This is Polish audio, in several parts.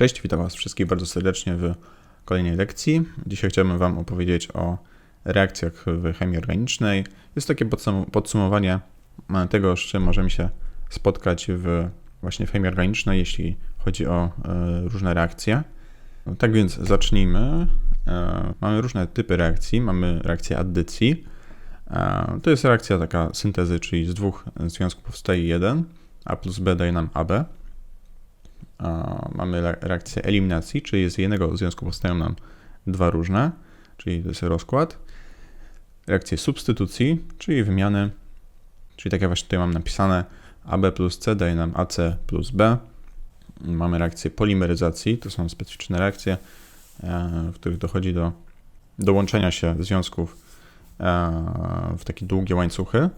Cześć, witam Was wszystkich bardzo serdecznie w kolejnej lekcji. Dzisiaj chciałbym Wam opowiedzieć o reakcjach w chemii organicznej. Jest takie podsum- podsumowanie tego, z czym możemy się spotkać w właśnie w chemii organicznej, jeśli chodzi o e, różne reakcje. Tak więc zacznijmy. E, mamy różne typy reakcji. Mamy reakcję addycji. E, to jest reakcja taka syntezy, czyli z dwóch związków powstaje jeden, A plus B daje nam AB mamy reakcję eliminacji, czyli z jednego związku powstają nam dwa różne, czyli to jest rozkład. Reakcję substytucji, czyli wymiany, czyli tak jak właśnie tutaj mam napisane, AB plus C daje nam AC plus B. Mamy reakcję polimeryzacji, to są specyficzne reakcje, e, w których dochodzi do dołączenia się związków e, w takie długie łańcuchy.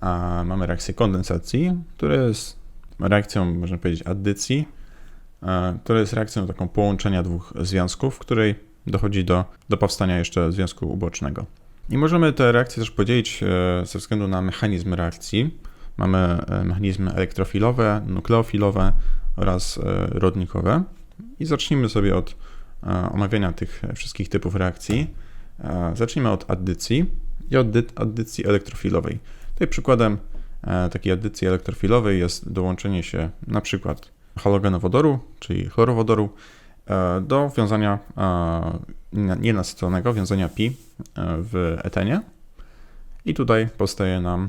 A mamy reakcję kondensacji, która jest reakcją, można powiedzieć, addycji, e, która jest reakcją taką połączenia dwóch związków, w której dochodzi do, do powstania jeszcze związku ubocznego. I możemy te reakcje też podzielić e, ze względu na mechanizm reakcji. Mamy e, mechanizmy elektrofilowe, nukleofilowe oraz rodnikowe. I zacznijmy sobie od omawiania tych wszystkich typów reakcji. Zacznijmy od addycji i od addycji elektrofilowej. Tutaj przykładem takiej addycji elektrofilowej jest dołączenie się na przykład halogenowodoru, czyli chlorowodoru, e, do wiązania e, nienasyconego, wiązania pi w etenie. I tutaj powstaje nam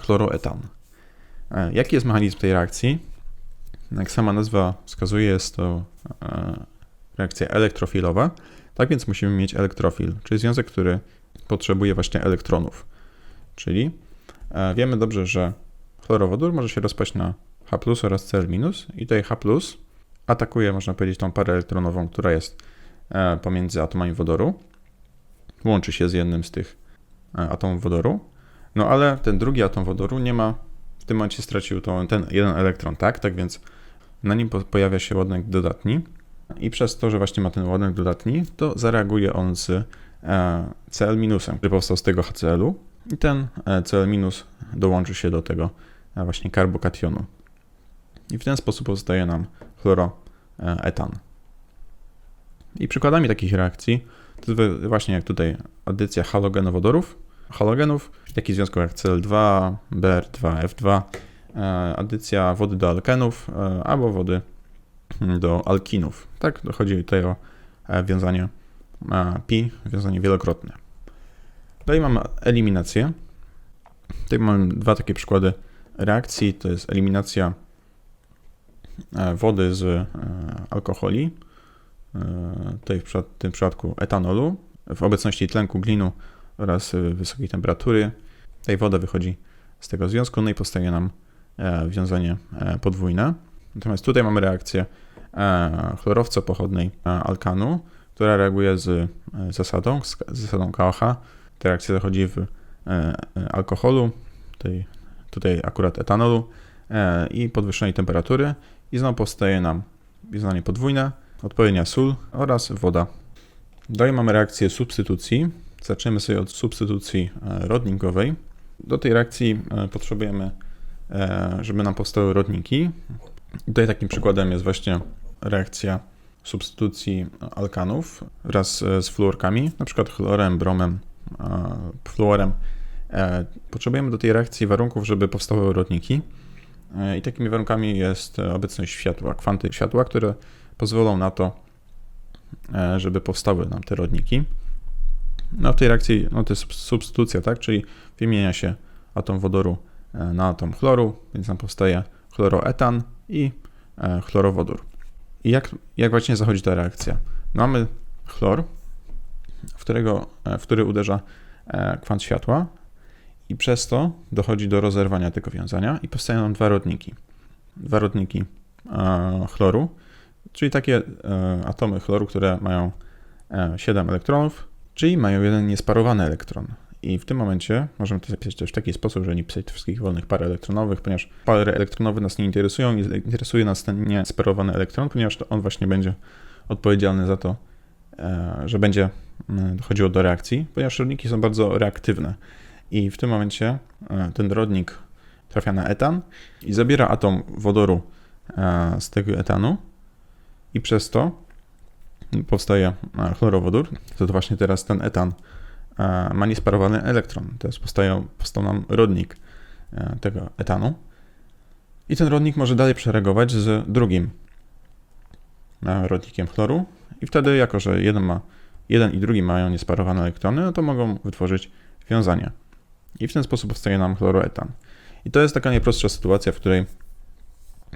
chloroetan. Jaki jest mechanizm tej reakcji? Jak sama nazwa wskazuje, jest to reakcja elektrofilowa. Tak więc musimy mieć elektrofil, czyli związek, który potrzebuje właśnie elektronów. Czyli E, wiemy dobrze, że chlorowodór może się rozpaść na H oraz Cl- i tutaj H atakuje, można powiedzieć, tą parę elektronową, która jest e, pomiędzy atomami wodoru. Łączy się z jednym z tych e, atomów wodoru. No ale ten drugi atom wodoru nie ma, w tym momencie stracił to, ten jeden elektron, tak? Tak więc na nim pojawia się ładunek dodatni i przez to, że właśnie ma ten ładunek dodatni, to zareaguje on z Cl-, który powstał z tego HCl-u i ten e, Cl- dołączy się do tego e, właśnie karbokationu. I w ten sposób powstaje nam chloroetan. I przykładami takich reakcji to właśnie jak tutaj addycja halogenowodorów, halogenów, takich związków jak Cl2, Br2, F2, addycja wody do alkenów e, albo wody do alkinów. Tak, chodzi tutaj o wiązanie pi, wiązanie wielokrotne. Tutaj mamy eliminację. Tutaj mamy dwa takie przykłady reakcji. To jest eliminacja e, wody z e, alkoholi, e, tutaj w tym przypadku etanolu, w obecności tlenku glinu oraz wysokiej temperatury. Tej woda wychodzi z tego związku, no i powstaje nam wiązanie podwójne. Natomiast tutaj mamy reakcję chlorowca pochodnej alkanu, która reaguje z zasadą, z zasadą KOH, reakcja zachodzi w e, e, alkoholu, tutaj, tutaj akurat etanolu e, i podwyższonej temperatury i znowu powstaje nam wiązanie podwójne, odpowiednia sól oraz woda. Dalej mamy reakcję substytucji. Zaczniemy sobie od substytucji rodnikowej. Do tej reakcji potrzebujemy, żeby nam powstały rodniki. tutaj takim przykładem jest właśnie reakcja substytucji alkanów wraz z fluorkami, przykład chlorem, bromem fluorem. E, potrzebujemy do tej reakcji warunków, żeby powstały rodniki. E, I takimi warunkami jest obecność światła, kwanty światła, które pozwolą na to, e, żeby powstały nam te rodniki. No w tej reakcji no to jest substytucja, tak? czyli wymienia się atom wodoru na atom chloru, więc nam powstaje chloroetan i chlorowodór. I jak, jak właśnie zachodzi ta reakcja? Mamy chlor, w, którego, e, w który uderza e, kwant światła i przez to dochodzi do rozerwania tego wiązania i powstają dwa rodniki. Dwa rodniki e, chloru, czyli takie atomy chloru, które mają 7 elektronów, czyli mają jeden niesparowany elektron. I w tym momencie możemy to zapisać też w taki sposób, że nie pisać wszystkich wolnych par elektronowych, ponieważ pary elektronowe nas nie interesują, interesuje nas ten niesparowany elektron, ponieważ to on właśnie będzie odpowiedzialny za to, że będzie E, chodziło do reakcji, ponieważ rodniki są bardzo reaktywne. I w tym momencie e, ten rodnik trafia na etan i zabiera atom wodoru e, z tego etanu i przez to powstaje e, chlorowodór. To właśnie teraz ten etan e, ma niesparowany elektron. Teraz powstaje, powstał nam rodnik e, tego etanu. I ten rodnik może dalej przereagować z drugim rodnikiem chloru. I wtedy, jako że jeden, ma, jeden i drugi mają niesparowane elektrony, no to mogą wytworzyć wiązania. I w ten sposób powstaje nam chloroetan. I to jest taka najprostsza sytuacja, w której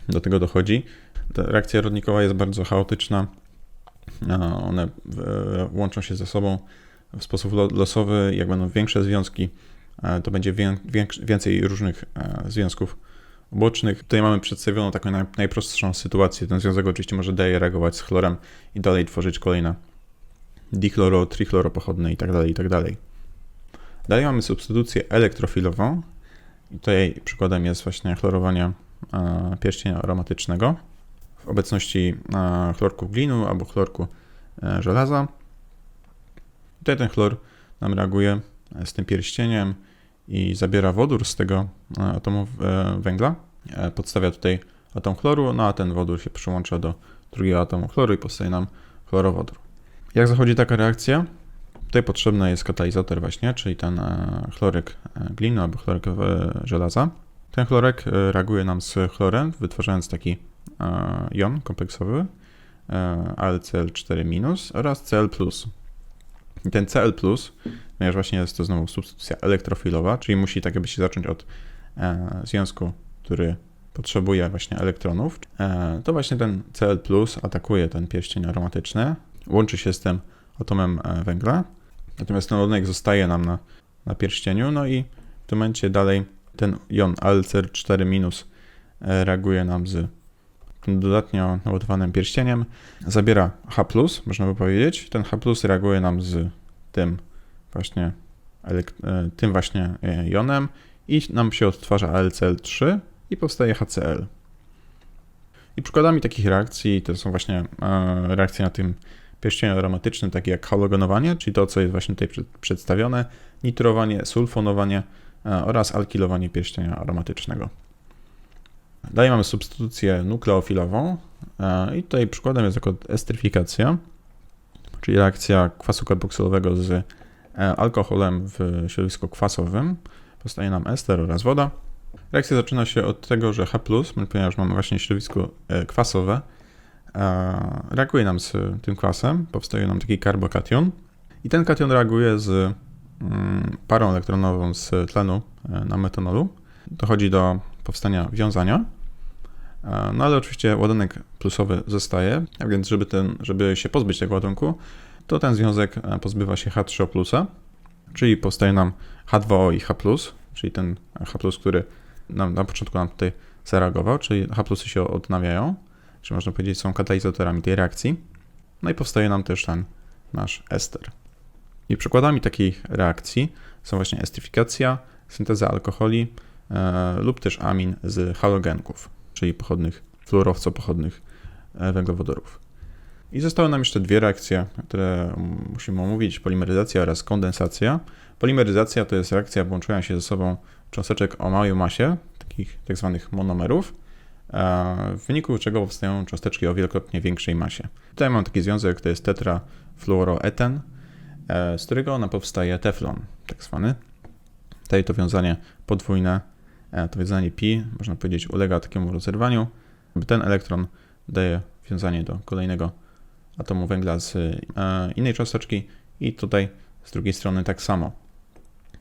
do tego dochodzi. Ta reakcja rodnikowa jest bardzo chaotyczna. One łączą się ze sobą w sposób losowy. Jak będą większe związki, to będzie więcej różnych związków bocznych. Tutaj mamy przedstawioną taką najprostszą sytuację. Ten związek oczywiście może dalej reagować z chlorem i dalej tworzyć kolejne dichloro, trichloropochodne itd., tak itd. Tak dalej mamy substytucję elektrofilową. Tutaj przykładem jest właśnie chlorowanie pierścienia aromatycznego w obecności chlorku glinu albo chlorku e, żelaza. Tutaj ten chlor nam reaguje z tym pierścieniem i zabiera wodór z tego e, atomu e, węgla. Podstawia tutaj atom chloru, no a ten wodór się przyłącza do drugiego atomu chloru i powstaje nam chlorowodór. Jak zachodzi taka reakcja? Tutaj potrzebny jest katalizator właśnie, czyli ten chloryk glinu albo chloryk żelaza. Ten chlorek e, reaguje nam z chlorem, wytwarzając taki e, jon kompleksowy e, AlCl4- oraz Cl+. I ten Cl+, ponieważ właśnie jest to znowu substytucja elektrofilowa, czyli musi tak jakby się zacząć od związku, który potrzebuje właśnie elektronów, to właśnie ten Cl+, atakuje ten pierścień aromatyczny, łączy się z tym atomem węgla, natomiast ten ładunek zostaje nam na, na pierścieniu, no i w tym momencie dalej ten jon AlCr4- e, reaguje nam z tym dodatnio naładowanym pierścieniem, zabiera H+, można by powiedzieć. Ten H+, reaguje nam z tym właśnie, e, tym właśnie e, jonem i nam się odtwarza AlCl3 i powstaje HCl. I przykładami takich reakcji to są właśnie reakcje na tym pierścieniu aromatycznym, takie jak halogenowanie, czyli to, co jest właśnie tutaj przedstawione, nitrowanie, sulfonowanie, E, oraz alkilowanie pierścienia aromatycznego. Dalej mamy substytucję nukleofilową e, i tutaj przykładem jest jako estryfikacja, czyli reakcja kwasu karboksylowego z e, alkoholem w środowisku kwasowym. Powstaje nam ester oraz woda. Reakcja zaczyna się od tego, że H+, ponieważ mamy właśnie środowisko kwasowe, reaguje nam z tym kwasem, powstaje nam taki karbokation i ten kation reaguje z Mm, parą elektronową z tlenu e, na metanolu. Dochodzi do powstania wiązania. No ale oczywiście ładunek plusowy zostaje, a więc żeby, ten, żeby się pozbyć tego ładunku, to ten związek e, pozbywa się H3+, czyli powstaje nam H2O i H+, czyli ten H+, który nam, na początku nam tutaj zareagował, czyli H+, się odnawiają, czy można powiedzieć są katalizatorami tej reakcji. No i powstaje nam też ten nasz ester. I przykładami takich reakcji są właśnie estryfikacja, synteza alkoholi e, lub też amin z halogenków, czyli pochodnych, fluorowco-pochodnych e, węglowodorów. I zostały nam jeszcze dwie reakcje, które musimy omówić: polimeryzacja oraz kondensacja. Polimeryzacja to jest reakcja włączania się ze sobą cząsteczek o małej masie, takich tak zwanych monomerów, w wyniku czego powstają cząsteczki o wielokrotnie większej masie. Tutaj mam taki związek, to jest tetrafluoroeten, E, z którego ona powstaje teflon, tak zwany. Tutaj to wiązanie podwójne, e, to wiązanie pi, można powiedzieć, ulega takiemu rozerwaniu. Ten elektron daje wiązanie do kolejnego atomu węgla z e, innej cząsteczki i tutaj z drugiej strony tak samo.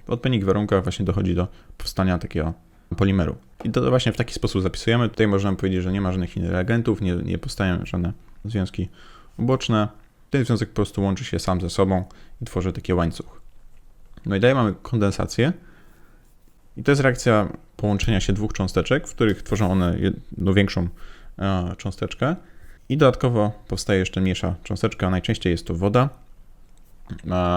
W odpowiednich warunkach właśnie dochodzi do powstania takiego polimeru. I to właśnie w taki sposób zapisujemy. Tutaj można powiedzieć, że nie ma żadnych innych reagentów, nie, nie powstają żadne związki uboczne. Ten związek po prostu łączy się sam ze sobą i tworzy taki łańcuch. No i dalej mamy kondensację. I to jest reakcja połączenia się dwóch cząsteczek, w których tworzą one jedną większą e, cząsteczkę. I dodatkowo powstaje jeszcze mniejsza cząsteczka, najczęściej jest to woda.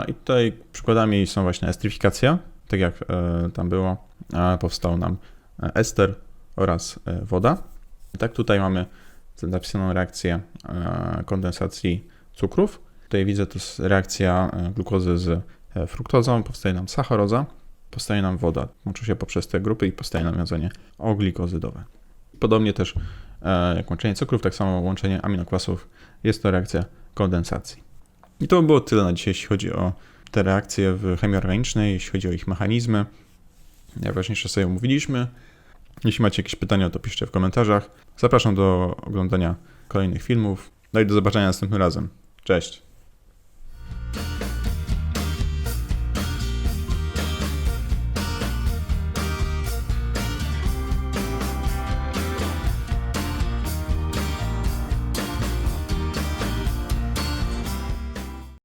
I tutaj przykładami są właśnie estryfikacja, tak jak e, tam było, powstał nam e, ester oraz woda. I tak tutaj mamy zapisaną reakcję kondensacji cukrów. Tutaj widzę, to jest reakcja e, glukozy z e, fruktozą, powstaje nam sacharoza, powstaje nam woda. Łączy się poprzez te grupy i powstaje nawiązanie oglikozydowe. Podobnie też e, jak łączenie cukrów, tak samo łączenie aminokwasów jest to reakcja kondensacji. I to by było tyle na dzisiaj, jeśli chodzi o te reakcje w chemii organicznej, jeśli chodzi o ich mechanizmy. Najważniejsze sobie omówiliśmy. Jeśli macie jakieś pytania, to piszcie w komentarzach. Zapraszam do oglądania kolejnych filmów. No i do zobaczenia następnym razem. Cześć!